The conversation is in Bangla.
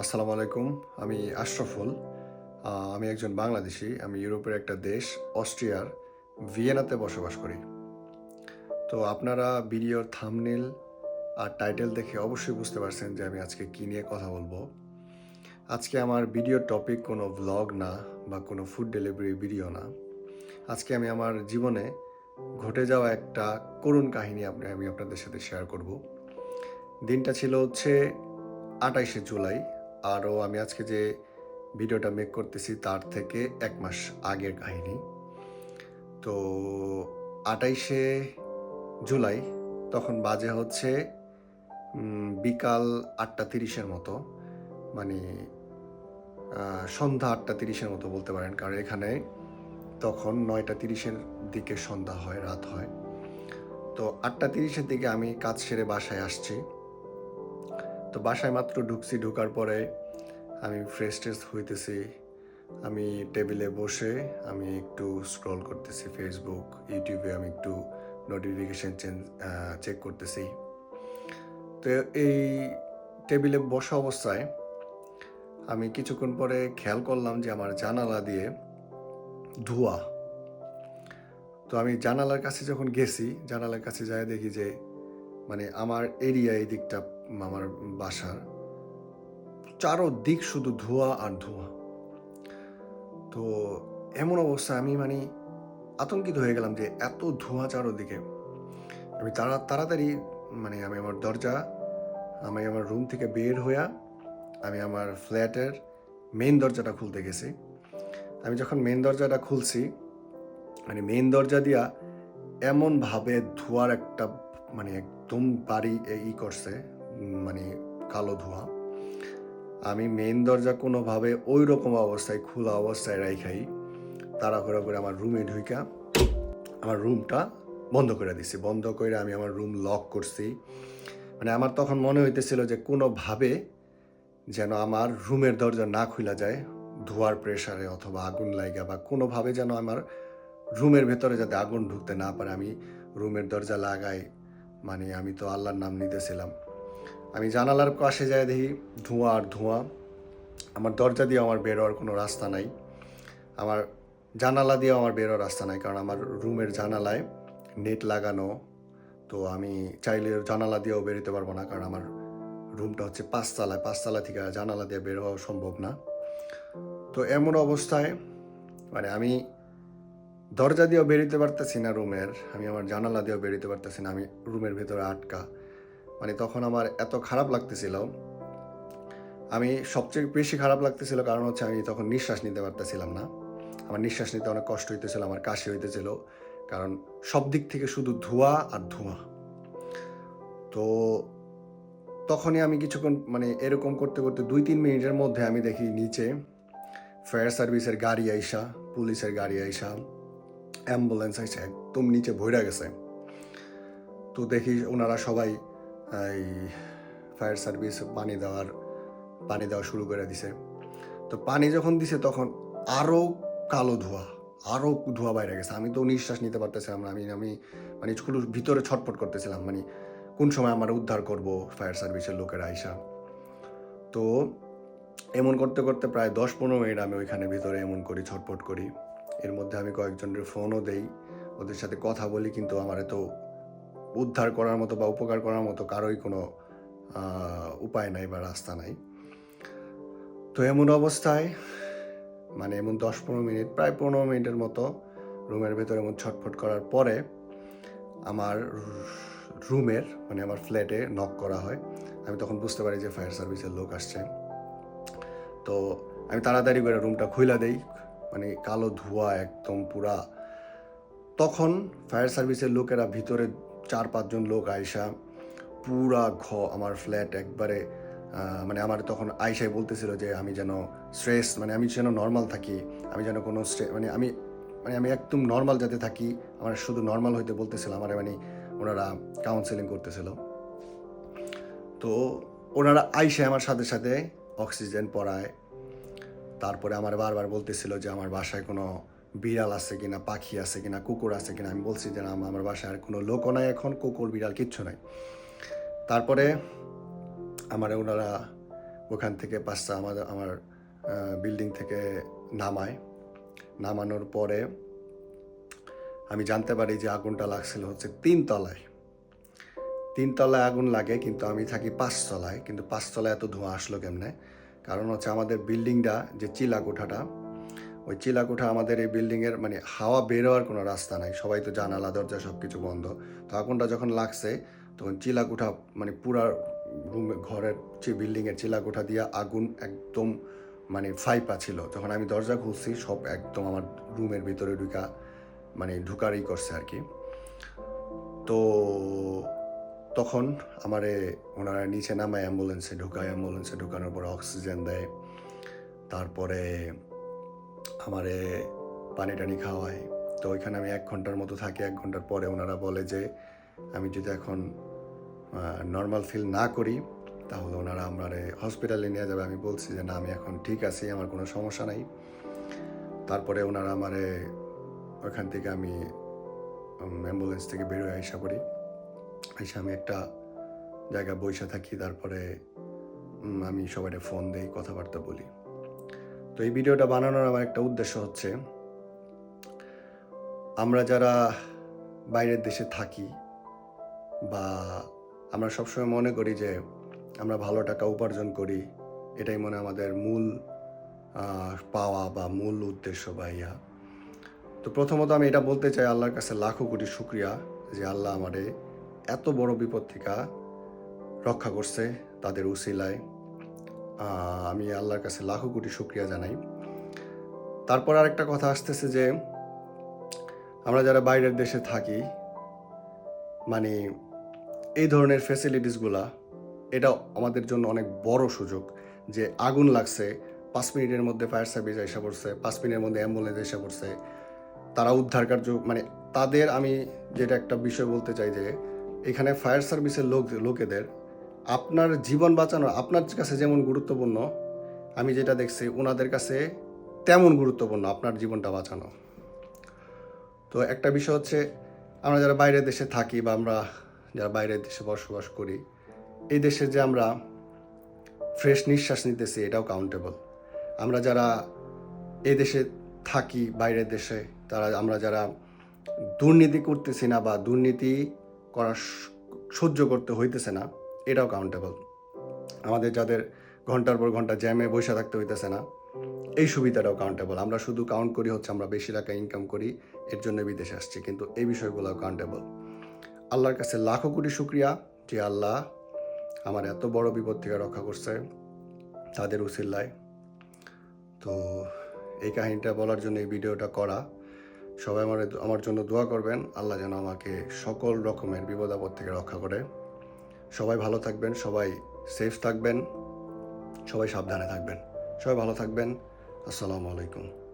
আসসালামু আলাইকুম। আমি আশরাফুল। আমি একজন বাংলাদেশি। আমি ইউরোপের একটা দেশ, অস্ট্রিয়ার, ভিয়েনাতে বসবাস করি। তো আপনারা ভিডিওর থামনেল আর টাইটেল দেখে অবশ্যই বুঝতে পারছেন যে আমি আজকে কী নিয়ে কথা বলব। আজকে আমার ভিডিওর টপিক কোনো ভ্লগ না বা কোনো ফুড ডেলিভারি ভিডিও না। আজকে আমি আমার জীবনে ঘটে যাওয়া একটা করুণ কাহিনী আপনি, আমি আপনাদের সাথে শেয়ার করব। দিনটা ছিল হচ্ছে আটাইশে জুলাই। আরও আমি আজকে যে ভিডিওটা মেক করতেছি তার থেকে এক মাস আগের কাহিনী। তো আটাইশে জুলাই তখন বাজে হচ্ছে বিকাল আটটা তিরিশের মতো। মানে সন্ধ্যা আটটা তিরিশের মতো বলতে পারেন। কারণ এখানে তখন নয়টা তিরিশের দিকে সন্ধ্যা হয়, রাত হয়। তো আটটা তিরিশের দিকে আমি কাজ সেরে বাসায় আসছি। তো বাসায় মাত্র ঢুকছি, ঢুকার পরে আমি ফ্রেশ ট্রেশ হইতেছি। আমি টেবিলে বসে আমি একটু স্ক্রল করতেছি ফেসবুক ইউটিউবে আমি একটু নোটিফিকেশন চেক করতেছি। তো এই টেবিলে বসা অবস্থায় আমি কিছুক্ষণ পরে খেয়াল করলাম যে আমার জানালা দিয়ে ধোঁয়া। তো আমি জানালার কাছে যখন গেছি, জানালার কাছে যাই দেখি যে মানে আমার এরিয়া এই দিকটা আমার বাসার। চারোদিক শুধু ধোঁয়া আর ধোঁয়া। তো এমন অবস্থা, আমি মানে আতঙ্কিত হয়ে গেলাম যে এত ধোঁয়া চারোদিকে। আমি তাড়া তাড়াতাড়ি মানে আমি আমার দরজা, আমি আমার রুম থেকে বের হইয়া আমি আমার ফ্ল্যাটের মেইন দরজাটা খুলতে গেছি। আমি যখন মেন দরজাটা খুলছি মানে মেন দরজা দিয়া এমনভাবে ধোয়ার একটা মানে একদম বাড়ি ই করছে মানে কালো ধোঁয়া। আমি মেইন দরজা কোনোভাবে ওই রকম অবস্থায়, খোলা অবস্থায় রাইখাই, তাড়াহুড়া করে আমার রুমে ঢুইকা, আমার রুমটা বন্ধ করে দিছি। বন্ধ করে আমি আমার রুম লক করছি। মানে আমার তখন মনে হইতেছিল যে কোনোভাবে যেন আমার রুমের দরজা না খুলা যায়, ধোয়ার প্রেসারে অথবা আগুন লাগা বা কোনোভাবে যেন আমার রুমের ভেতরে যাতে আগুন ঢুকতে না পারে। আমি রুমের দরজা লাগাই মানে আমি তো আল্লাহর নাম নিতেছিলাম। আমি জানালার পাশে যাই দেখি ধোঁয়া আর ধোঁয়া। আমার দরজা দিয়ে আমার বেরোয়ার কোনো রাস্তা নাই। আমার জানালা দিয়ে আমার বেরোর রাস্তা নাই, কারণ আমার রুমের জানালায় নেট লাগানো। তো আমি চাইলে জানালা দিয়েও বেরোতে পারব না, কারণ আমার রুমটা হচ্ছে পাঁচতলায়। পাঁচতলা থেকে জানালা দিয়ে বের হওয়া সম্ভব না। তো এমন অবস্থায় মানে আমি দরজা দিয়েও বেরোতে পারতেছি না রুমের, আমি আমার জানালা দিয়েও বেরোতে পারতেছি না, আমি রুমের ভেতরে আটকা। মানে তখন আমার এত খারাপ লাগতেছিল। আমি সবচেয়ে বেশি খারাপ লাগতেছিল কারণ হচ্ছে আমি তখন নিঃশ্বাস নিতে পারতেছিলাম না। আমার নিঃশ্বাস নিতে অনেক কষ্ট হইতেছিল, আমার কাশি হইতেছিল। কারণ সব দিক থেকে শুধু ধোঁয়া আর ধোঁয়া। তো তখনই আমি কিছুক্ষণ মানে এরকম করতে করতে দুই তিন মিনিটের মধ্যে আমি দেখি নিচে ফায়ার সার্ভিসের গাড়ি আইসা, পুলিশের গাড়ি আইসা, অ্যাম্বুলেন্স আইসা একদম নিচে ভইরা গেছে। তো দেখি ওনারা সবাই এই ফায়ার সার্ভিস পানি দেওয়ার, পানি দেওয়া শুরু করে দিছে। তো পানি যখন দিছে তখন আরও কালো ধোঁয়া আরও ধোঁয়া বাইরে গেছে। আমি তো নিঃশ্বাস নিতে পারতেছিলাম না। আমি আমি মানে শুধু ভিতরে ছটফট করতেছিলাম। মানে কোন সময় আমার উদ্ধার করব ফায়ার সার্ভিসের লোকেরা আইসা। তো এমন করতে করতে প্রায় দশ পনেরো মিনিট আমি ওইখানে ভিতরে এমন করি, ছটফট করি। এর মধ্যে আমি কয়েকজনের ফোনও দেই। ওদের সাথে কথা বলি, কিন্তু আমার তো উদ্ধার করার মতো বা উপকার করার মতো কারোই কোনো উপায় নাই বা রাস্তা নাই। তো এমন অবস্থায় মানে এমন দশ পনেরো মিনিট, প্রায় পনেরো মিনিটের মতো রুমের ভেতরে এমন ছটফট করার পরে আমার রুমের মানে আমার ফ্ল্যাটে নক করা হয়। আমি তখন বুঝতে পারি যে ফায়ার সার্ভিসের লোক আসছে। তো আমি তাড়াতাড়ি করে রুমটা খুইলা দেই। মানে কালো ধোঁয়া একদম পুরা তখন ফায়ার সার্ভিসের লোকেরা ভিতরে চার পাঁচজন লোক আইসা পুরা ঘ আমার ফ্ল্যাট একবারে মানে আমার তখন আইসাই বলতেছিল যে আমি যেন স্ট্রেস মানে আমি যেন নর্মাল থাকি, আমি যেন কোনো মানে আমি মানে আমি একদম নর্মাল যাতে থাকি, আমার শুধু নর্মাল হইতে বলতেছিল, আমার মানে ওনারা কাউন্সেলিং করতেছিল। তো ওনারা আইসে আমার সাথে সাথে অক্সিজেন পরায়, তারপরে আমার বারবার বলতেছিল যে আমার বাসায় কোনো বিড়াল আছে কিনা, পাখি আছে কিনা, কুকুর আছে কিনা, আমি বলছি যে না, আমার বাসায় আর কোনো লোকও নাই এখন, কুকুর, বিড়াল কিচ্ছু নাই। তারপরে আমার ওনারা ওখান থেকে পাঁচটা আমাদের আমার বিল্ডিং থেকে নামায়। নামানোর পরে আমি জানতে পারি যে আগুনটা লাগছিল হচ্ছে তিন তলায়। তিন তলায় আগুন লাগে, কিন্তু আমি থাকি পাঁচতলায় কিন্তু পাঁচতলায় এত ধোঁয়া আসলো কেমনে? কারণ হচ্ছে আমাদের বিল্ডিংটা যে চিলা কোঠাটা ওই চিলা কোঠা আমাদের এই বিল্ডিংয়ের মানে হাওয়া বেরোয়ার কোনো রাস্তা নাই। সবাই তো জানালা, দরজা সব কিছু বন্ধ। তো আগুনটা যখন লাগছে, তখন চিলা কোঠা মানে পুরা রুমে, ঘরের যে বিল্ডিংয়ের চিলা কোঠা দিয়ে আগুন একদম মানে ফাইপা ছিল। যখন আমি দরজা খুলছি, সব একদম আমার রুমের ভিতরে ঢুকা মানে ঢুকারই করছে আর কি। তো তখন আমারে ওনারা নিচে নামায় অ্যাম্বুলেন্সে ঢুকায়। অ্যাম্বুলেন্সে ঢুকানোর পর অক্সিজেন দেয়। তারপরে আমারে পানি টানি খাওয়ায়। তো ওইখানে আমি এক ঘণ্টার মতো থাকি, এক ঘণ্টার পরে ওনারা বলে যে, আমি যদি এখন নর্মাল ফিল না করি, তাহলে ওনারা আমারে হসপিটালে নিয়ে যাবে। আমি বলছি যে, না, আমি এখন ঠিক আছি, আমার কোনো সমস্যা নাই। তারপরে ওনারা আমারে ওখান থেকে আমি অ্যাম্বুলেন্স থেকে বেরোয় আইসা করি এসে আমি একটা জায়গায় বসে থাকি, তারপরে আমি সবাই ফোন দিই, কথাবার্তা বলি। তো এই ভিডিওটা বানানোর আমার একটা উদ্দেশ্য হচ্ছে, আমরা যারা বাইরের দেশে থাকি বা আমরা সবসময় মনে করি যে আমরা ভালো টাকা উপার্জন করি, এটাই মনে আমাদের মূল পাওয়া বা মূল উদ্দেশ্য বা ইয়া। তো প্রথমত আমি এটা বলতে চাই আল্লাহর কাছে লাখো কোটি শুক্রিয়া যে আল্লাহ আমারে এত বড় বিপদ থেকে রক্ষা করছে তাদের উসিলায়। আমি আল্লাহর কাছে লাখো কোটি শুক্রিয়া জানাই। তারপর আরেকটা কথা আসতেছে যে, আমরা যারা বাইরের দেশে থাকি মানে এই ধরনের ফেসিলিটিসগুলা এটা আমাদের জন্য অনেক বড় সুযোগ যে আগুন লাগছে, পাঁচ মিনিটের মধ্যে ফায়ার সার্ভিস এসে পড়ছে, পাঁচ মিনিটের মধ্যে অ্যাম্বুলেন্স এসে পড়ছে। তারা উদ্ধার কার্য মানে তাদের আমি যেটা একটা বিষয় বলতে চাই যে, এখানে ফায়ার সার্ভিসের লোক, লোকেদের আপনার জীবন বাঁচানো আপনার কাছে যেমন গুরুত্বপূর্ণ, আমি যেটা দেখছি ওনাদের কাছে তেমন গুরুত্বপূর্ণ আপনার জীবনটা বাঁচানো। তো একটা বিষয় হচ্ছে, আমরা যারা বাইরের দেশে থাকি বা আমরা যারা বাইরের দেশে বসবাস করি, এই দেশে যে আমরা ফ্রেশ নিঃশ্বাস নিতেছি, এটাও কাউন্টেবল আমরা যারা এই দেশে থাকি, বাইরের দেশে, তারা, আমরা যারা দুর্নীতি করতেছি না বা দুর্নীতি করা সহ্য করতে হইতেছে না এটাও কাউন্টেবল আমাদের যাদের ঘণ্টার পর ঘণ্টা জ্যামে বসে থাকতে হইতেছে না, এই সুবিধাটাও কাউন্টেবল আমরা শুধু কাউন্ট করি হচ্ছে আমরা বেশি টাকা ইনকাম করি, এর জন্য বিদেশে আসছি, কিন্তু এই বিষয়গুলো কাউন্টেবল আল্লাহর কাছে লাখো কোটি শুক্রিয়া যে আল্লাহ আমার এত বড় বিপদ থেকে রক্ষা করছে তাদের উসিল্লায় তো এই কাহিনীটা বলার জন্য এই ভিডিওটা করা। সবাই আমার আমার জন্য দোয়া করবেন। আল্লাহ যেন আমাকে সকল রকমের বিপদ আপদ থেকে রক্ষা করে। সবাই ভালো থাকবেন সবাই সেফ থাকবেন সবাই সাবধানে থাকবেন সবাই ভালো থাকবেন। আসসালামু আলাইকুম।